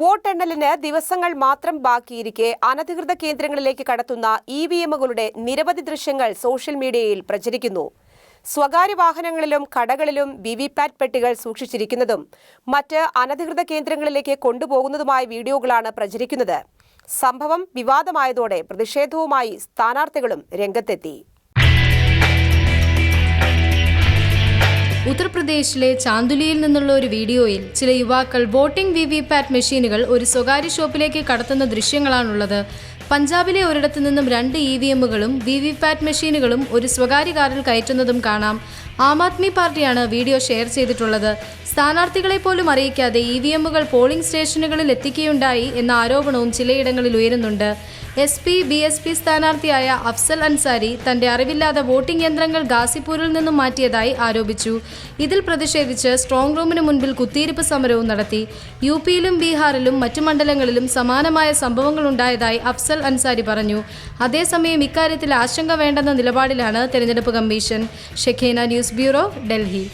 വോട്ടെണ്ണലിന് ദിവസങ്ങൾ മാത്രം ബാക്കിയിരിക്കെ അനധികൃത കേന്ദ്രങ്ങളിലേക്ക് കടത്തുന്ന ഇ വി എമ്മുകളുടെ നിരവധി ദൃശ്യങ്ങൾ സോഷ്യൽ മീഡിയയിൽ പ്രചരിക്കുന്നു. സ്വകാര്യ വാഹനങ്ങളിലും കടകളിലും വി വി പാറ്റ് പെട്ടികൾ സൂക്ഷിച്ചിരിക്കുന്നതും മറ്റ് അനധികൃത കേന്ദ്രങ്ങളിലേക്ക് കൊണ്ടുപോകുന്നതുമായ വീഡിയോകളാണ് പ്രചരിക്കുന്നത്. സംഭവം വിവാദമായതോടെ പ്രതിഷേധവുമായി സ്ഥാനാർത്ഥികളും രംഗത്തെത്തി. ഉത്തർപ്രദേശിലെ ചാന്തുലിയിൽ നിന്നുള്ള ഒരു വീഡിയോയിൽ ചില യുവാക്കൾ വോട്ടിംഗ് വി വി പാറ്റ് മെഷീനുകൾ ഒരു സ്വകാര്യ ഷോപ്പിലേക്ക് കടത്തുന്ന ദൃശ്യങ്ങളാണുള്ളത്. പഞ്ചാബിലെ ഒരിടത്തു നിന്നും രണ്ട് ഇ വി എമ്മുകളും വി വി പാറ്റ് മെഷീനുകളും ഒരു സ്വകാര്യ കാറിൽ കയറ്റുന്നതും കാണാം. ആം ആദ്മി പാർട്ടിയാണ് വീഡിയോ ഷെയർ ചെയ്തിട്ടുള്ളത്. സ്ഥാനാർത്ഥികളെ പോലും അറിയിക്കാതെ ഇ വി എമ്മുകൾ പോളിംഗ് സ്റ്റേഷനുകളിൽ എത്തിക്കുകയുണ്ടായി എന്ന ആരോപണവും ചിലയിടങ്ങളിൽ ഉയരുന്നുണ്ട്. S P B S P സ്ഥാനാർത്ഥിയായ Afzal Ansari തന്റെ അറിവില്ലാതെ വോട്ടിംഗ് യന്ത്രങ്ങൾ ഗാസിപൂരിൽ നിന്നും മാറ്റിയതായി ആരോപിച്ചു. ഇതിൽ പ്രതിഷേധിച്ച് സ്ട്രോങ് റൂമിന് മുൻപിൽ കുത്തിയിരിപ്പ് സമരവും നടത്തി. യു പിയിലും ബീഹാറിലും മറ്റു മണ്ഡലങ്ങളിലും സമാനമായ സംഭവങ്ങൾ ഉണ്ടായതായി അഫ്സൽ അൻസാരി പറഞ്ഞു. അതേസമയം ഇക്കാര്യത്തിൽ ആശങ്ക വേണ്ടെന്ന നിലപാടിലാണ് തെരഞ്ഞെടുപ്പ് കമ്മീഷൻ. ഷെഖേന news bureau Delhi.